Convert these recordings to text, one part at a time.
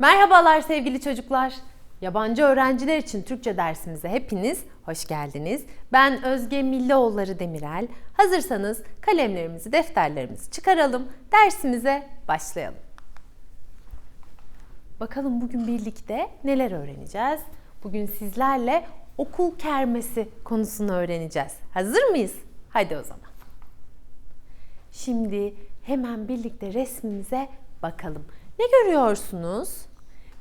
Merhabalar sevgili çocuklar. Yabancı öğrenciler için Türkçe dersimize hepiniz hoş geldiniz. Ben Özge Millioğulları Demirel. Hazırsanız kalemlerimizi, defterlerimizi çıkaralım. Dersimize başlayalım. Bakalım bugün birlikte neler öğreneceğiz? Bugün sizlerle okul kermesi konusunu öğreneceğiz. Hazır mıyız? Hadi o zaman. Şimdi hemen birlikte resmimize bakalım. Ne görüyorsunuz?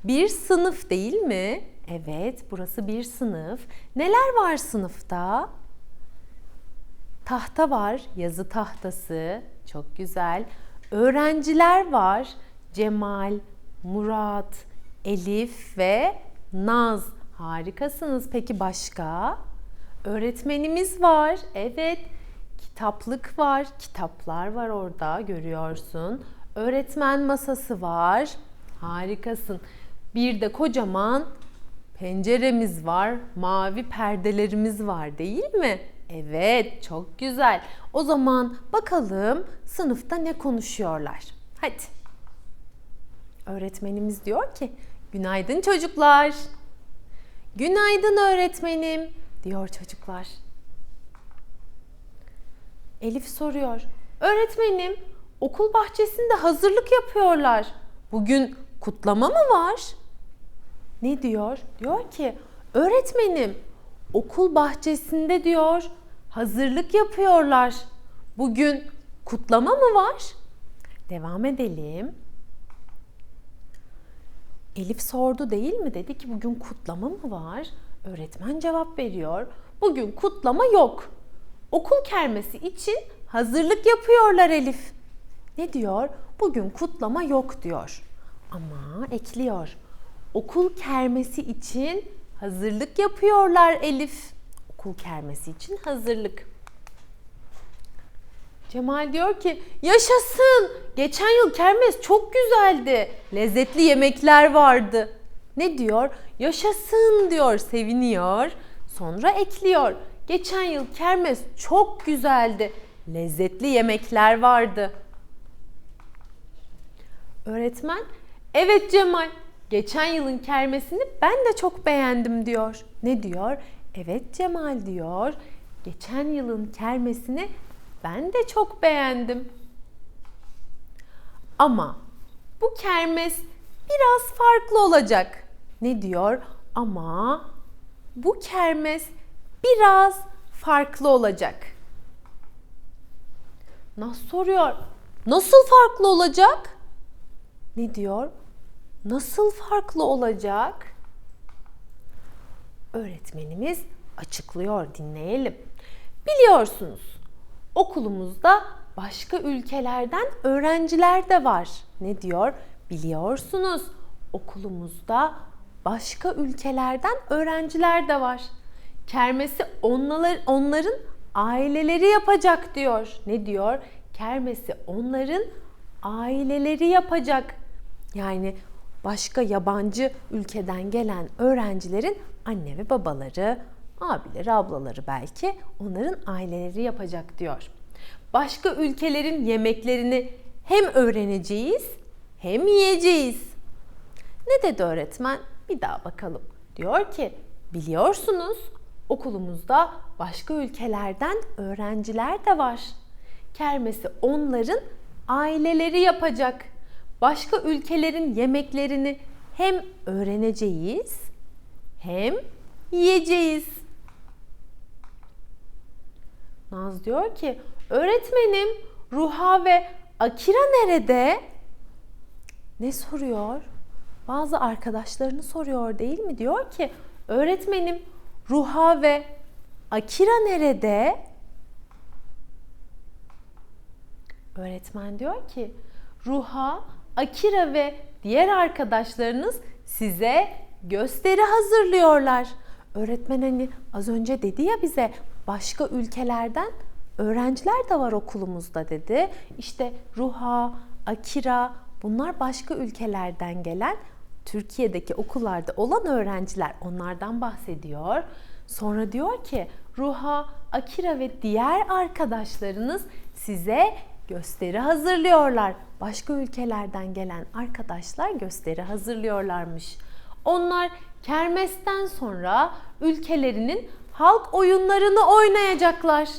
Bir sınıf değil mi? Evet, burası bir sınıf. Neler var sınıfta? Tahta var, yazı tahtası. Çok güzel. Öğrenciler var. Cemal, Murat, Elif ve Naz. Harikasınız. Peki başka? Öğretmenimiz var. Evet. Kitaplık var. Kitaplar var orada görüyorsun. Öğretmen masası var. Harikasın. Bir de kocaman penceremiz var. Mavi perdelerimiz var değil mi? Evet, çok güzel. O zaman bakalım sınıfta ne konuşuyorlar. Hadi. Öğretmenimiz diyor ki, "Günaydın çocuklar." "Günaydın öğretmenim." diyor çocuklar. Elif soruyor. Öğretmenim, okul bahçesinde hazırlık yapıyorlar. Bugün kutlama mı var? Ne diyor? Diyor ki, öğretmenim, okul bahçesinde diyor hazırlık yapıyorlar. Bugün kutlama mı var? Devam edelim. Elif sordu değil mi? Dedi ki bugün kutlama mı var? Öğretmen cevap veriyor. Bugün kutlama yok. Okul kermesi için hazırlık yapıyorlar Elif. Ne diyor? Bugün kutlama yok diyor. Ama ekliyor. Okul kermesi için hazırlık yapıyorlar Elif. Okul kermesi için hazırlık. Cemal diyor ki yaşasın. Geçen yıl kermes çok güzeldi. Lezzetli yemekler vardı. Ne diyor? Yaşasın diyor, seviniyor. Sonra ekliyor. Geçen yıl kermes çok güzeldi. Lezzetli yemekler vardı. Öğretmen, evet Cemal, geçen yılın kermesini ben de çok beğendim diyor. Ne diyor? Evet Cemal diyor. Geçen yılın kermesini ben de çok beğendim. Ama bu kermes biraz farklı olacak. Ne diyor? Ama bu kermes biraz farklı olacak. Nasıl soruyor? Nasıl farklı olacak? Ne diyor? Nasıl farklı olacak? Öğretmenimiz açıklıyor, dinleyelim. Biliyorsunuz, okulumuzda başka ülkelerden öğrenciler de var. Ne diyor? Biliyorsunuz, okulumuzda başka ülkelerden öğrenciler de var. Kermesi onlar, onların aileleri yapacak diyor. Ne diyor? Kermesi onların aileleri yapacak. Yani başka yabancı ülkeden gelen öğrencilerin anne ve babaları, abileri, ablaları belki onların aileleri yapacak diyor. Başka ülkelerin yemeklerini hem öğreneceğiz hem yiyeceğiz. Ne dedi öğretmen? Bir daha bakalım. Diyor ki, biliyorsunuz okulumuzda başka ülkelerden öğrenciler de var. Kermesi onların aileleri yapacak. Başka ülkelerin yemeklerini hem öğreneceğiz hem yiyeceğiz. Naz diyor ki, öğretmenim Ruha ve Akira nerede? Ne soruyor? Bazı arkadaşlarını soruyor değil mi? Diyor ki, öğretmenim Ruha ve Akira nerede? Öğretmen diyor ki, Ruha, Akira ve diğer arkadaşlarınız size gösteri hazırlıyorlar. Öğretmen hani az önce dedi ya bize başka ülkelerden öğrenciler de var okulumuzda dedi. İşte Ruha, Akira bunlar başka ülkelerden gelen Türkiye'deki okullarda olan öğrenciler onlardan bahsediyor. Sonra diyor ki Ruha, Akira ve diğer arkadaşlarınız size gösteri hazırlıyorlar. Başka ülkelerden gelen arkadaşlar gösteri hazırlıyorlarmış. Onlar kermesten sonra ülkelerinin halk oyunlarını oynayacaklar.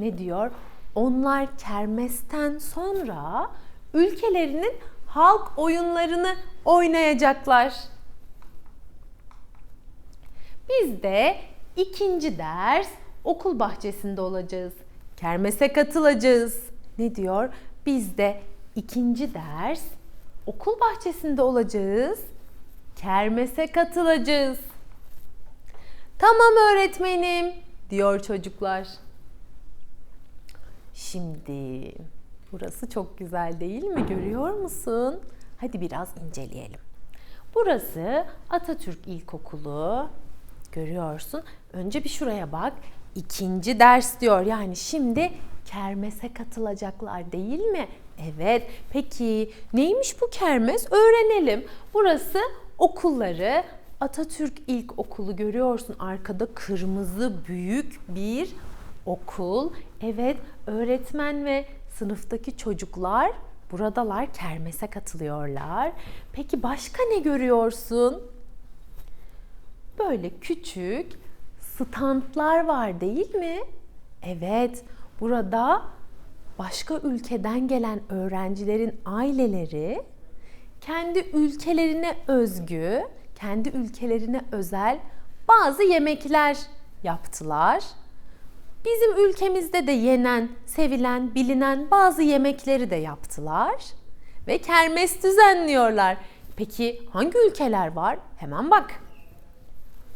Ne diyor? Onlar kermesten sonra ülkelerinin halk oyunlarını oynayacaklar. Biz de ikinci ders okul bahçesinde olacağız. Kermese katılacağız. Ne diyor? Biz de ikinci ders okul bahçesinde olacağız. Kermese katılacağız. Tamam öğretmenim diyor çocuklar. Şimdi burası çok güzel değil mi? Görüyor musun? Hadi biraz inceleyelim. Burası Atatürk İlkokulu. Görüyorsun. Önce bir şuraya bak. İkinci ders diyor. Yani şimdi kermese katılacaklar değil mi? Evet. Peki neymiş bu kermes? Öğrenelim. Burası okulları Atatürk İlkokulu görüyorsun. Arkada kırmızı büyük bir okul. Evet, öğretmen ve sınıftaki çocuklar buradalar, kermese katılıyorlar. Peki başka ne görüyorsun? Böyle küçük standlar var değil mi? Evet, burada başka ülkeden gelen öğrencilerin aileleri kendi ülkelerine özgü, kendi ülkelerine özel bazı yemekler yaptılar. Bizim ülkemizde de yenen, sevilen, bilinen bazı yemekleri de yaptılar ve kermes düzenliyorlar. Peki hangi ülkeler var? Hemen bak.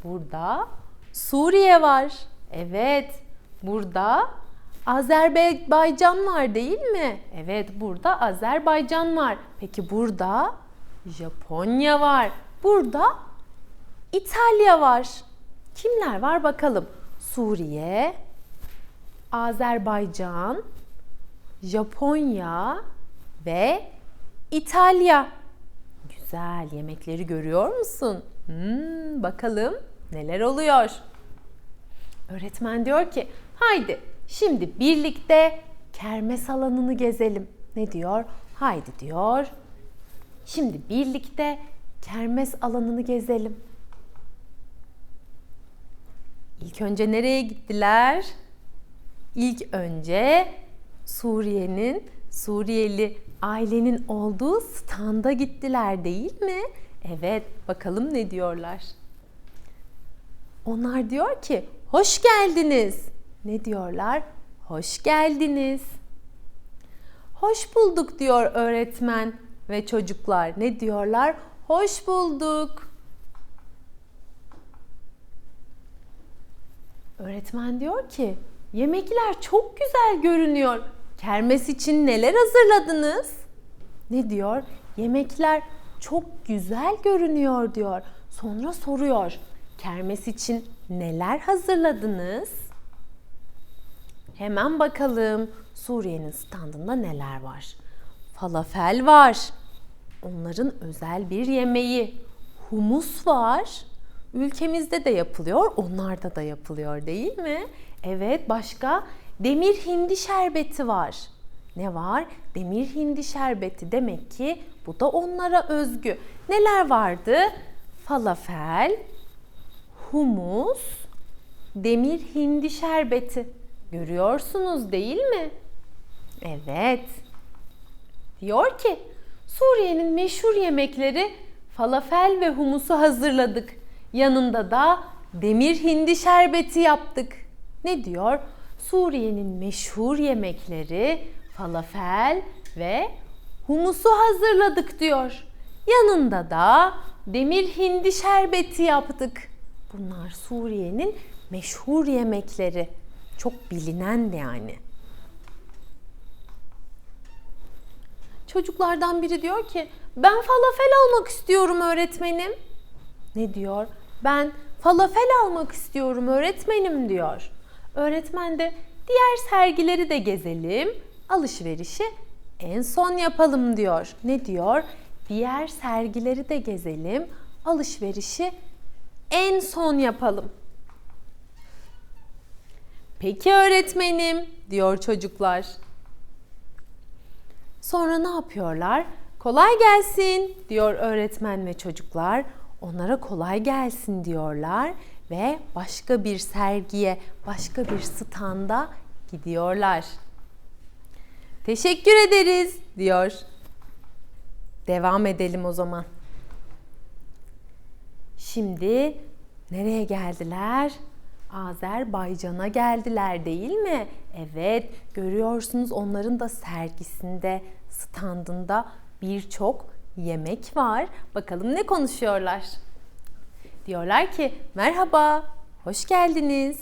Burada Suriye var. Evet. Burada Azerbaycan var değil mi? Evet, burada Azerbaycan var. Peki burada Japonya var. Burada İtalya var. Kimler var bakalım? Suriye, Azerbaycan, Japonya ve İtalya. Güzel yemekleri görüyor musun? Hmm, bakalım neler oluyor. Öğretmen diyor ki haydi şimdi birlikte kermes alanını gezelim. Ne diyor? Haydi diyor. Şimdi birlikte kermes alanını gezelim. İlk önce nereye gittiler? İlk önce Suriye'nin Suriyeli ailenin olduğu standa gittiler değil mi? Evet, bakalım ne diyorlar. Onlar diyor ki, hoş geldiniz. Ne diyorlar? Hoş geldiniz. Hoş bulduk diyor öğretmen ve çocuklar. Ne diyorlar? Hoş bulduk. Öğretmen diyor ki, yemekler çok güzel görünüyor. Kermes için neler hazırladınız? Ne diyor? Yemekler çok güzel görünüyor diyor. Sonra soruyor. Kermes için neler hazırladınız? Hemen bakalım Suriye'nin standında neler var. Falafel var. Onların özel bir yemeği. Humus var. Ülkemizde de yapılıyor, onlarda da yapılıyor değil mi? Evet, başka demir hindi şerbeti var. Ne var? Demir hindi şerbeti demek ki bu da onlara özgü. Neler vardı? Falafel, humus, demir hindi şerbeti. Görüyorsunuz değil mi? Evet. Diyor ki Suriye'nin meşhur yemekleri falafel ve humusu hazırladık. Yanında da demir hindi şerbeti yaptık. Ne diyor? Suriye'nin meşhur yemekleri falafel ve humusu hazırladık diyor. Yanında da demir hindi şerbeti yaptık. Bunlar Suriye'nin meşhur yemekleri. Çok bilinen yani. Çocuklardan biri diyor ki ben falafel almak istiyorum öğretmenim. Ne diyor? Ben falafel almak istiyorum öğretmenim diyor. Öğretmen de diğer sergileri de gezelim, alışverişi en son yapalım diyor. Ne diyor? Diğer sergileri de gezelim, alışverişi en son yapalım. Peki öğretmenim diyor çocuklar. Sonra ne yapıyorlar? Kolay gelsin diyor öğretmen ve çocuklar. Onlara kolay gelsin diyorlar ve başka bir sergiye, başka bir standa gidiyorlar. Teşekkür ederiz diyor. Devam edelim o zaman. Şimdi nereye geldiler? Azerbaycan'a geldiler değil mi? Evet, görüyorsunuz onların da sergisinde, standında birçok yemek var. Bakalım ne konuşuyorlar? Diyorlar ki merhaba, hoş geldiniz.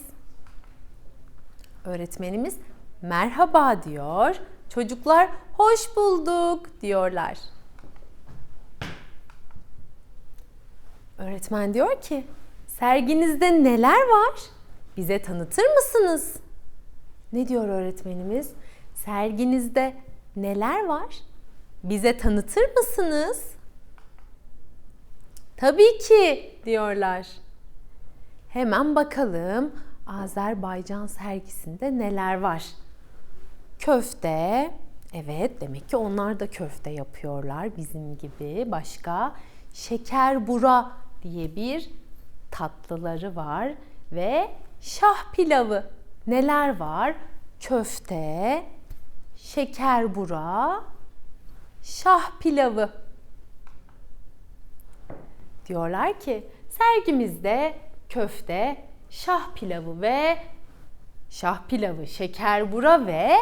Öğretmenimiz merhaba diyor. Çocuklar hoş bulduk diyorlar. Öğretmen diyor ki serginizde neler var? Bize tanıtır mısınız? Ne diyor öğretmenimiz? Serginizde neler var? Bize tanıtır mısınız? Tabii ki diyorlar. Hemen bakalım Azerbaycan sergisinde neler var? Köfte. Evet, demek ki onlar da köfte yapıyorlar bizim gibi. Başka şeker bura diye bir tatlıları var ve şah pilavı. Neler var? Köfte, şeker bura, şah pilavı. Diyorlar ki sergimizde köfte, şah pilavı ve şah pilavı, şeker bura ve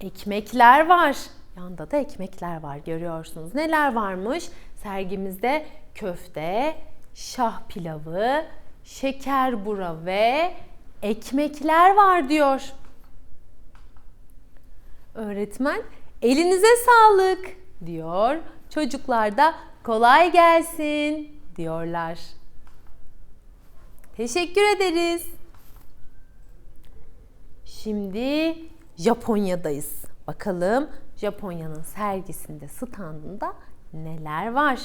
ekmekler var. Yanda da ekmekler var görüyorsunuz. Neler varmış? Sergimizde köfte, şah pilavı, şeker bura ve ekmekler var diyor. Öğretmen elinize sağlık diyor. Çocuklar da kolay gelsin diyorlar. Teşekkür ederiz. Şimdi Japonya'dayız. Bakalım Japonya'nın sergisinde, standında neler var?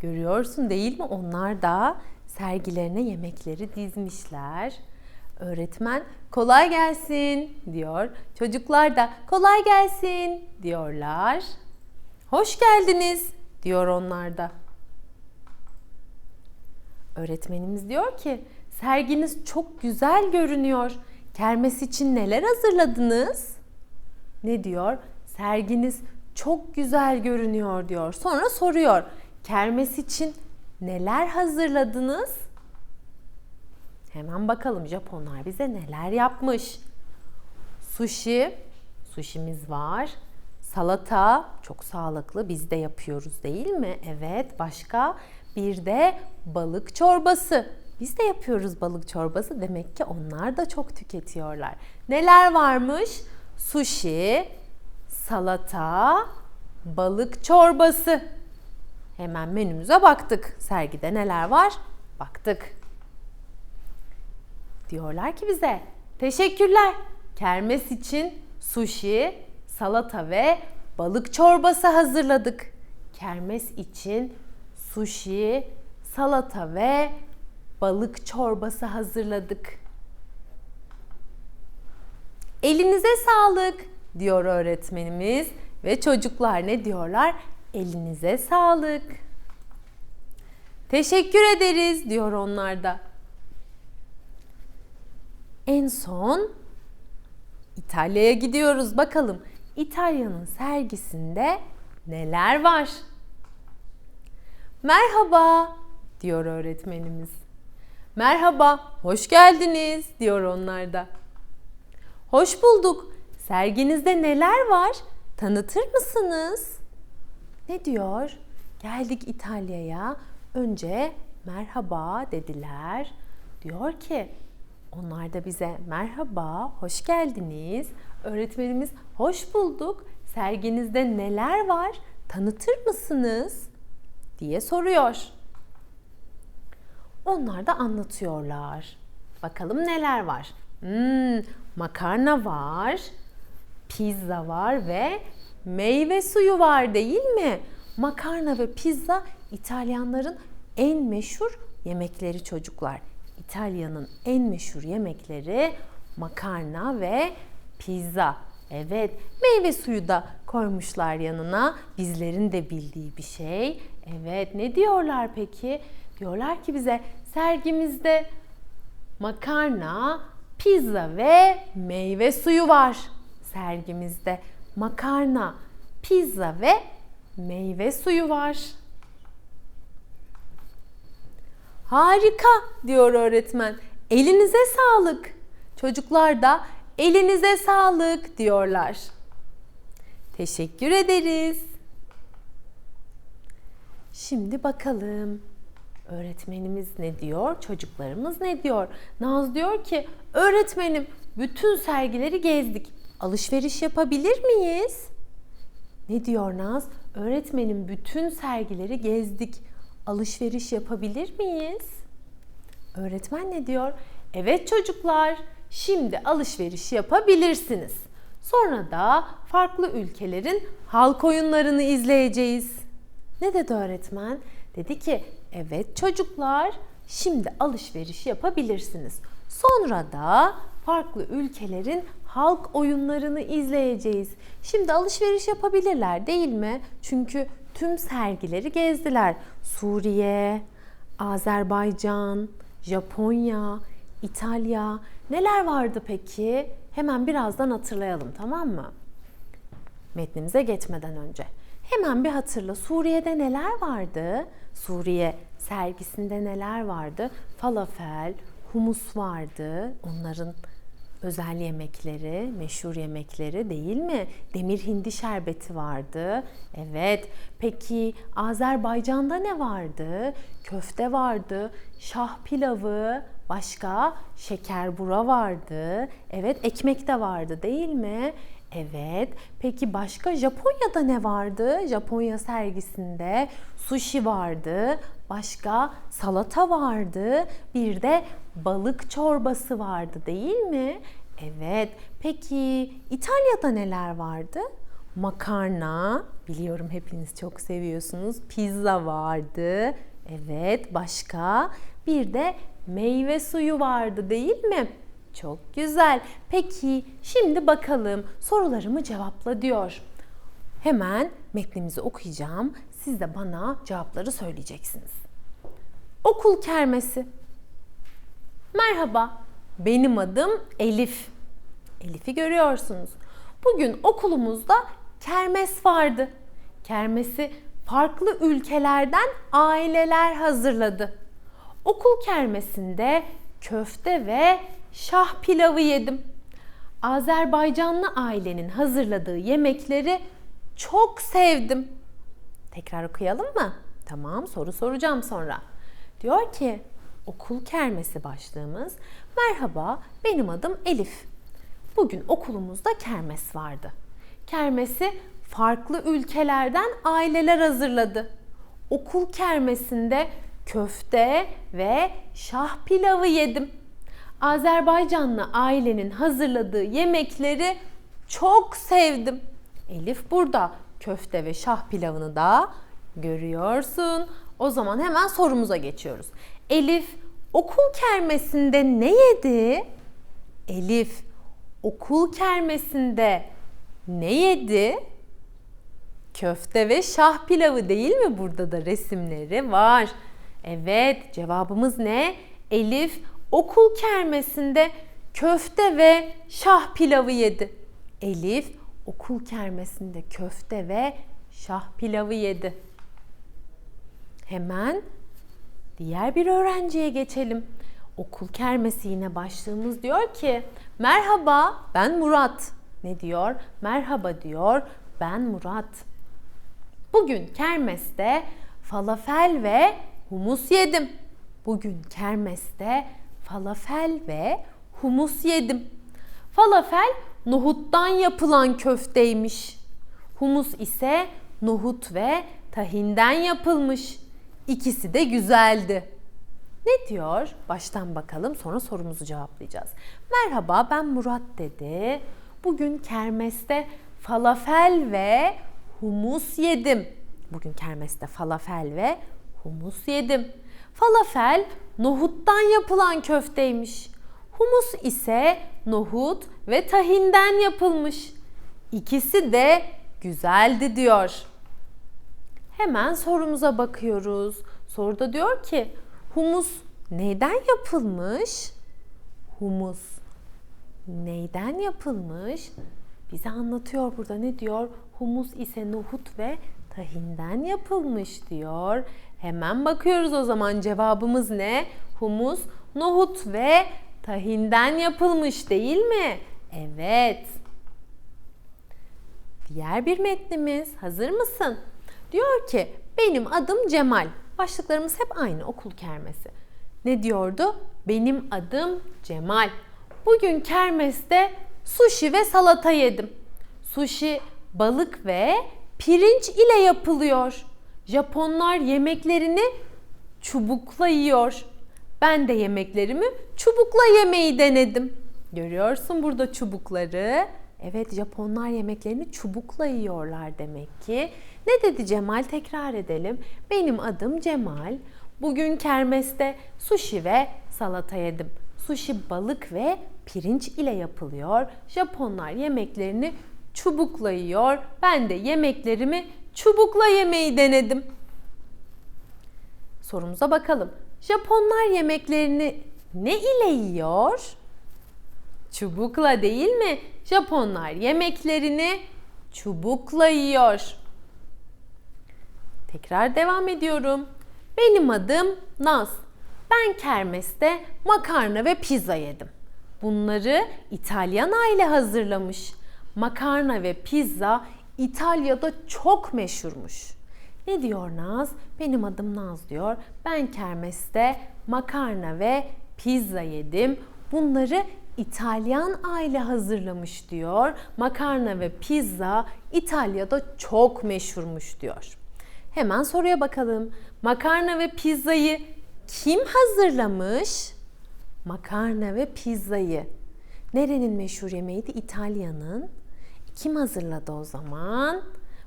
Görüyorsun değil mi? Onlar da sergilerine yemekleri dizmişler. Öğretmen kolay gelsin diyor. Çocuklar da kolay gelsin diyorlar. Hoş geldiniz diyor onlar da. Öğretmenimiz diyor ki serginiz çok güzel görünüyor. Kermes için neler hazırladınız? Ne diyor? Serginiz çok güzel görünüyor diyor. Sonra soruyor. Kermes için neler hazırladınız? Hemen bakalım Japonlar bize neler yapmış. Sushi, sushimiz var. Salata çok sağlıklı biz de yapıyoruz değil mi? Evet başka bir de balık çorbası. Biz de yapıyoruz balık çorbası. Demek ki onlar da çok tüketiyorlar. Neler varmış? Sushi, salata, balık çorbası. Hemen menümüze baktık. Sergide neler var? Baktık. Diyorlar ki bize teşekkürler. Kermes için sushi, salata ve balık çorbası hazırladık. Kermes için sushi, salata ve balık çorbası hazırladık. Elinize sağlık diyor öğretmenimiz ve çocuklar ne diyorlar? Elinize sağlık. Teşekkür ederiz diyor onlar da. En son İtalya'ya gidiyoruz. Bakalım İtalya'nın sergisinde neler var? Merhaba diyor öğretmenimiz. Merhaba, hoş geldiniz diyor onlar da. Hoş bulduk. Serginizde neler var? Tanıtır mısınız? Ne diyor? Geldik İtalya'ya. Önce merhaba dediler. Diyor ki onlar da bize merhaba, hoş geldiniz. Öğretmenimiz hoş bulduk. Serginizde neler var? Tanıtır mısınız? diye soruyor. Onlar da anlatıyorlar. Bakalım neler var? Hmm, makarna var, pizza var ve meyve suyu var değil mi? Makarna ve pizza İtalyanların en meşhur yemekleri çocuklar. İtalya'nın en meşhur yemekleri makarna ve pizza. Evet, meyve suyu da koymuşlar yanına. Bizlerin de bildiği bir şey. Evet, ne diyorlar peki? Diyorlar ki bize sergimizde makarna, pizza ve meyve suyu var. Sergimizde makarna, pizza ve meyve suyu var. Harika diyor öğretmen. Elinize sağlık. Çocuklar da elinize sağlık diyorlar. Teşekkür ederiz. Şimdi bakalım. Öğretmenimiz ne diyor? Çocuklarımız ne diyor? Naz diyor ki, öğretmenim bütün sergileri gezdik. Alışveriş yapabilir miyiz? Ne diyor Naz? Öğretmenim bütün sergileri gezdik. Alışveriş yapabilir miyiz? Öğretmen ne diyor? Evet çocuklar, şimdi alışveriş yapabilirsiniz. Sonra da farklı ülkelerin halk oyunlarını izleyeceğiz. Ne dedi öğretmen? Dedi ki, evet çocuklar, şimdi alışveriş yapabilirsiniz. Sonra da farklı ülkelerin halk oyunlarını izleyeceğiz. Şimdi alışveriş yapabilirler değil mi? Çünkü tüm sergileri gezdiler. Suriye, Azerbaycan, Japonya, İtalya neler vardı peki? Hemen birazdan hatırlayalım tamam mı? Metnimize geçmeden önce. Hemen bir hatırla. Suriye'de neler vardı? Suriye sergisinde neler vardı? Falafel, humus vardı. Onların özel yemekleri, meşhur yemekleri değil mi? Demir hindi şerbeti vardı. Evet. Peki Azerbaycan'da ne vardı? Köfte vardı, şah pilavı, başka şekerbura vardı. Evet, ekmek de vardı değil mi? Evet. Peki başka Japonya'da ne vardı? Japonya sergisinde sushi vardı. Başka salata vardı. Bir de balık çorbası vardı değil mi? Evet. Peki İtalya'da neler vardı? Makarna, biliyorum hepiniz çok seviyorsunuz. Pizza vardı. Evet, başka? Bir de meyve suyu vardı değil mi? Çok güzel. Peki şimdi bakalım sorularımı cevapla diyor. Hemen metnimizi okuyacağım. Siz de bana cevapları söyleyeceksiniz. Okul kermesi. Merhaba. Benim adım Elif. Elif'i görüyorsunuz. Bugün okulumuzda kermes vardı. Kermesi farklı ülkelerden aileler hazırladı. Okul kermesinde köfte ve şah pilavı yedim. Azerbaycanlı ailenin hazırladığı yemekleri çok sevdim. Tekrar okuyalım mı? Tamam, soru soracağım sonra. Diyor ki, okul kermesi başlığımız. Merhaba, benim adım Elif. Bugün okulumuzda kermes vardı. Kermesi farklı ülkelerden aileler hazırladı. Okul kermesinde köfte ve şah pilavı yedim. Azerbaycanlı ailenin hazırladığı yemekleri çok sevdim. Elif burada köfte ve şah pilavını da görüyorsun. O zaman hemen sorumuza geçiyoruz. Elif okul kermesinde ne yedi? Elif okul kermesinde ne yedi? Köfte ve şah pilavı değil mi? Burada da resimleri var. Evet, cevabımız ne? Elif okul kermesinde köfte ve şah pilavı yedi. Elif okul kermesinde köfte ve şah pilavı yedi. Hemen diğer bir öğrenciye geçelim. Okul kermesi yine başlığımız diyor ki merhaba ben Murat. Ne diyor? Merhaba diyor ben Murat. Bugün kermeste falafel ve humus yedim. Bugün kermeste falafel ve humus yedim. Falafel nohuttan yapılan köfteymiş. Humus ise nohut ve tahinden yapılmış. İkisi de güzeldi. Ne diyor? Baştan bakalım sonra sorumuzu cevaplayacağız. Merhaba ben Murat dedi. Bugün kermeste falafel ve humus yedim. Bugün kermeste falafel ve humus yedim. Falafel nohuttan yapılan köfteymiş. Humus ise nohut ve tahinden yapılmış. İkisi de güzeldi diyor. Hemen sorumuza bakıyoruz. Soruda diyor ki humus neyden yapılmış? Humus neyden yapılmış? Bize anlatıyor burada ne diyor? Humus ise nohut ve tahinden yapılmış diyor. Hemen bakıyoruz o zaman cevabımız ne? Humus nohut ve tahinden yapılmış değil mi? Evet. Diğer bir metnimiz. Hazır mısın? Diyor ki benim adım Cemal. Başlıklarımız hep aynı okul kermesi. Ne diyordu? Benim adım Cemal. Bugün kermeste sushi ve salata yedim. Sushi balık ve pirinç ile yapılıyor. Japonlar yemeklerini çubukla yiyor. Ben de yemeklerimi çubukla yemeyi denedim. Görüyorsun burada çubukları. Evet Japonlar yemeklerini çubukla yiyorlar demek ki. Ne dedi Cemal? Tekrar edelim. Benim adım Cemal. Bugün kermeste sushi ve salata yedim. Sushi balık ve pirinç ile yapılıyor. Japonlar yemeklerini çubukla yiyor. Ben de yemeklerimi çubukla yemeyi denedim. Sorumuza bakalım. Japonlar yemeklerini ne ile yiyor? Çubukla değil mi? Japonlar yemeklerini çubukla yiyor. Tekrar devam ediyorum. Benim adım Naz. Ben kermeste makarna ve pizza yedim. Bunları İtalyan aile hazırlamış. Makarna ve pizza İtalya'da çok meşhurmuş. Ne diyor Naz? Benim adım Naz diyor. Ben kermeste makarna ve pizza yedim. Bunları İtalyan aile hazırlamış diyor. Makarna ve pizza İtalya'da çok meşhurmuş diyor. Hemen soruya bakalım. Makarna ve pizzayı kim hazırlamış? Makarna ve pizzayı. Nerenin meşhur yemeğiydi? İtalya'nın. Kim hazırladı o zaman?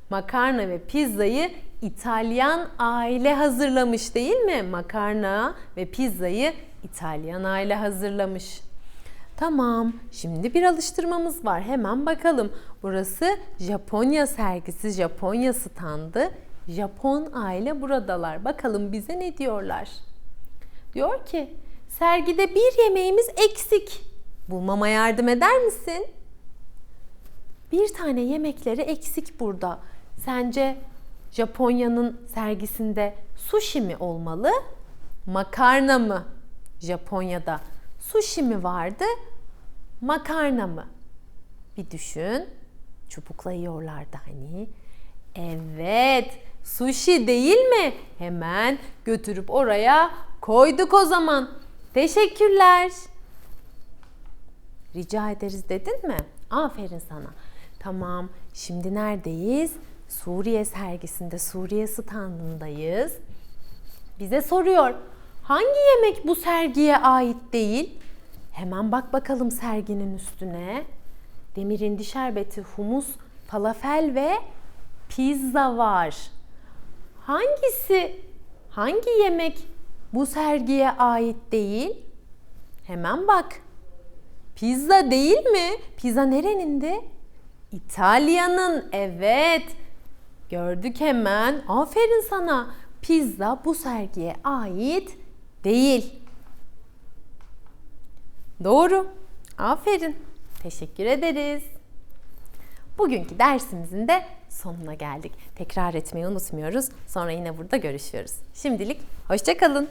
Makarna ve pizzayı İtalyan aile hazırlamış değil mi? Makarna ve pizzayı İtalyan aile hazırlamış. Tamam, şimdi bir alıştırmamız var. Hemen bakalım. Burası Japonya sergisi, Japonya standı. Japon aile buradalar. Bakalım bize ne diyorlar? Diyor ki, sergide bir yemeğimiz eksik. Bulmama yardım eder misin? Bir tane yemekleri eksik burada. Sence Japonya'nın sergisinde sushi mi olmalı? Makarna mı? Japonya'da sushi mi vardı? Makarna mı? Bir düşün. Çubukla yiyorlardı hani. Evet, sushi değil mi? Hemen götürüp oraya koyduk o zaman. Teşekkürler. Rica ederiz dedin mi? Aferin sana. Tamam, şimdi neredeyiz? Suriye sergisinde, Suriye standındayız. Bize soruyor. Hangi yemek bu sergiye ait değil? Hemen bak bakalım serginin üstüne. Demirindi şerbeti, humus, falafel ve pizza var. Hangisi, hangi yemek bu sergiye ait değil? Hemen bak. Pizza değil mi? Pizza nerenindi? İtalya'nın. Evet. Gördük hemen. Aferin sana. Pizza bu sergiye ait değil. Doğru. Aferin. Teşekkür ederiz. Bugünkü dersimizin de sonuna geldik. Tekrar etmeyi unutmuyoruz. Sonra yine burada görüşüyoruz. Şimdilik hoşçakalın.